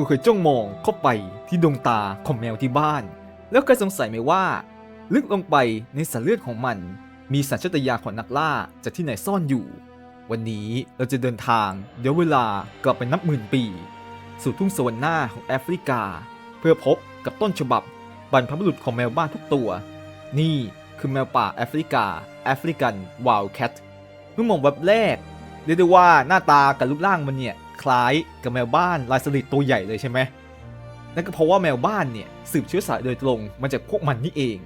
คือเคยจ้องมองเข้าไปที่ดวงตาของแมวที่บ้าน แล้วเคยสงสัยไหมว่า ลึกลงไปในสายเลือดของมัน มีสัญชาตญาณของนักล่าจากที่ไหนซ่อนอยู่ วันนี้เราจะเดินทางเดี๋ยวเวลากลับไปนับหมื่นปี สู่ทุ่งสวรรค์หน้าของแอฟริกา เพื่อพบกับต้นฉบับบรรพบุรุษของแมวบ้านทุกตัว นี่คือแมวป่าแอฟริกาแอฟริกันว l d แคทเมื่อมองแบบแรกเรียกได้ว่าหน้าตากับรูปร่างมันเนี่ย คล้ายกับแมวบ้านลายสลิดตัวใหญ่เลยใช่ไหมนั่นก็เพราะว่าแมวบ้านเนี่ยสืบเชื้อสายโดยตรงมาจากพวกมันนี่เอง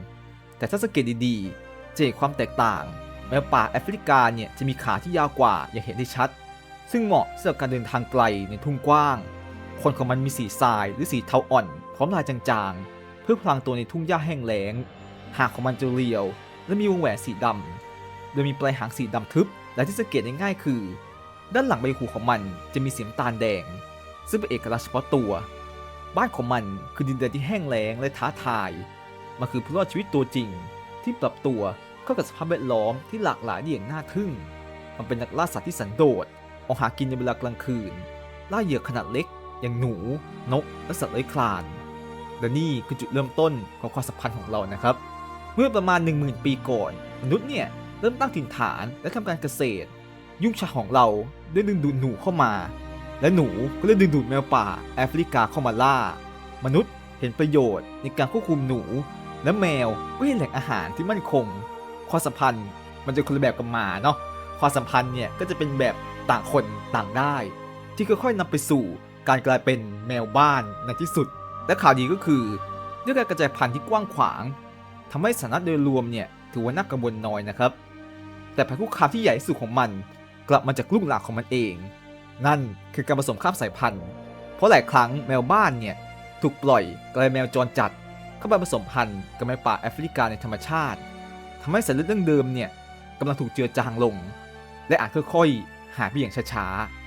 แต่ถ้าสังเกตดีๆ จะเห็นความแตกต่าง แมวป่าแอฟริกาเนี่ยจะมีขาที่ยาวกว่าอย่างเห็นได้ชัด ซึ่งเหมาะสำหรับการเดินทางไกลในทุ่งกว้าง คนของมันมีสีทรายหรือสีเทาอ่อน พร้อมลายจางๆ เพื่อพลางตัวในทุ่งหญ้าแห้งแล้ง หางของมันจะเรียว และมีวงแหวนสีดำโดยมีปลายหางสีดำทึบ และที่สังเกตได้ง่ายคือ ด้านหลังใบหูของมันจะมีสีน้ำตาลแดง ซึ่งเป็นเอกลักษณ์เฉพาะตัว บ้านของมันคือดินแดนที่แห้งแล้งและท้าทาย มันคือผู้รอดชีวิตตัวจริง ที่ปรับตัวเข้ากับสภาพแวดล้อมที่หลากหลายได้อย่างน่าทึ่ง มันเป็นนักล่าสัตว์ที่สันโดษออกหากินในเวลากลางคืน ล่าเหยื่อขนาดเล็ก อย่างหนู นก และสัตว์เลื้อยคลาน และนี่คือจุดเริ่มต้นของความสัมพันธ์ของเรานะครับ เมื่อประมาณ 10,000 ปีก่อน มนุษย์เนี่ยเริ่มตั้งถิ่นฐานและทำการเกษตร ยุ่งฉาของเราได้ดึงดูดหนูเข้ามา และหนูก็เลยดึงดูดแมวป่าแอฟริกาเข้ามาล่า มนุษย์เห็นประโยชน์ในการควบคุมหนู และแมวก็เห็นแหล่งอาหารที่มั่นคง ความสัมพันธ์มันจะคนละแบบกับหมาเนาะความสัมพันธ์เนี่ยก็จะเป็นแบบต่างคนต่างได้ ที่ค่อยๆนำไปสู่การกลายเป็นแมวบ้านในที่สุด และข่าวดีก็คือด้วยการกระจายพันธุ์ที่กว้างขวางทำให้สถานะโดยรวมเนี่ยถือว่าน่ากังวลน้อยนะครับ แต่ภัยคุกคามที่ใหญ่ที่สุดของมัน กลับมาจากลูกหลานของมันเอง นั่นคือการผสมข้ามสายพันธุ์ เพราะหลายครั้งแมวบ้านเนี่ยถูกปล่อยกลายแมวจรจัด เข้าไปผสมพันธุ์กับแมวป่าแอฟริกาในธรรมชาติทำให้สายเลือดดั้งเดิมเนี่ยกำลังถูกเจือจางลง และอาจค่อยๆหายไปอย่างช้าๆ